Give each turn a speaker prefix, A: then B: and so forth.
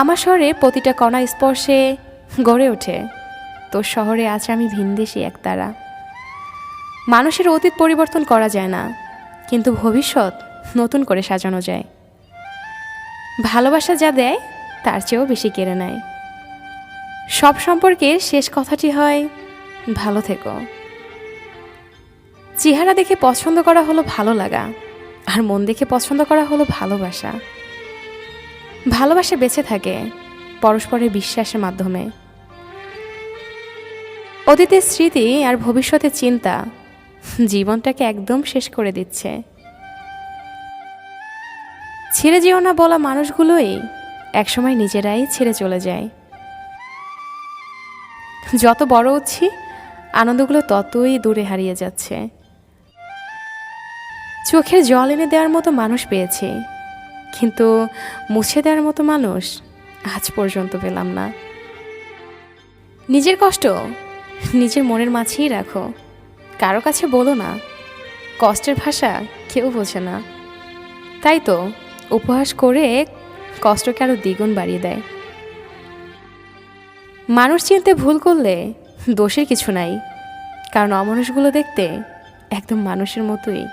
A: আমার শহরে প্রতিটা কণা স্পর্শে গড়ে ওঠে। তো শহরে আছে আমি ভিনদেশি একতারা মানুষের অতীত পরিবর্তন করা যায় না, কিন্তু ভবিষ্যৎ নতুন করে সাজানো যায়। ভালোবাসা যা দেয়, তার চেয়েও বেশি কেড়ে নেয়। সব সম্পর্কের শেষ কথাটি হয়, ভালো থেকো। চেহারা দেখে পছন্দ করা হলো ভালো লাগা, আর মন দেখে পছন্দ করা হলো ভালোবাসা। ভালোবাসা বেঁচে থাকে পরস্পরের বিশ্বাসের মাধ্যমে। অতীতের স্মৃতি আর ভবিষ্যতের চিন্তা জীবনটাকে একদম শেষ করে দিচ্ছে। ছেড়ে যেও না বলা মানুষগুলোই একসময় নিজেরাই ছেড়ে চলে যায়। যত বড় হচ্ছি, আনন্দগুলো ততই দূরে হারিয়ে যাচ্ছে। চোখের জল এনে দেওয়ার মতো মানুষ পেয়েছি, কিন্তু মুছে দেওয়ার মতো মানুষ আজ পর্যন্ত পেলাম না। নিজের কষ্ট নিজের মনের মাঝেই রাখো, কারও কাছে বলো না, কষ্টের ভাষা কেউ বোঝে না। তাই তো উপহাস করে কষ্টকে আরও দ্বিগুণ বাড়িয়ে দেয়। মানুষ চিনতে ভুল করলে দোষের কিছু নাই কারণ অমানুষগুলো দেখতে একদম মানুষের মতোই।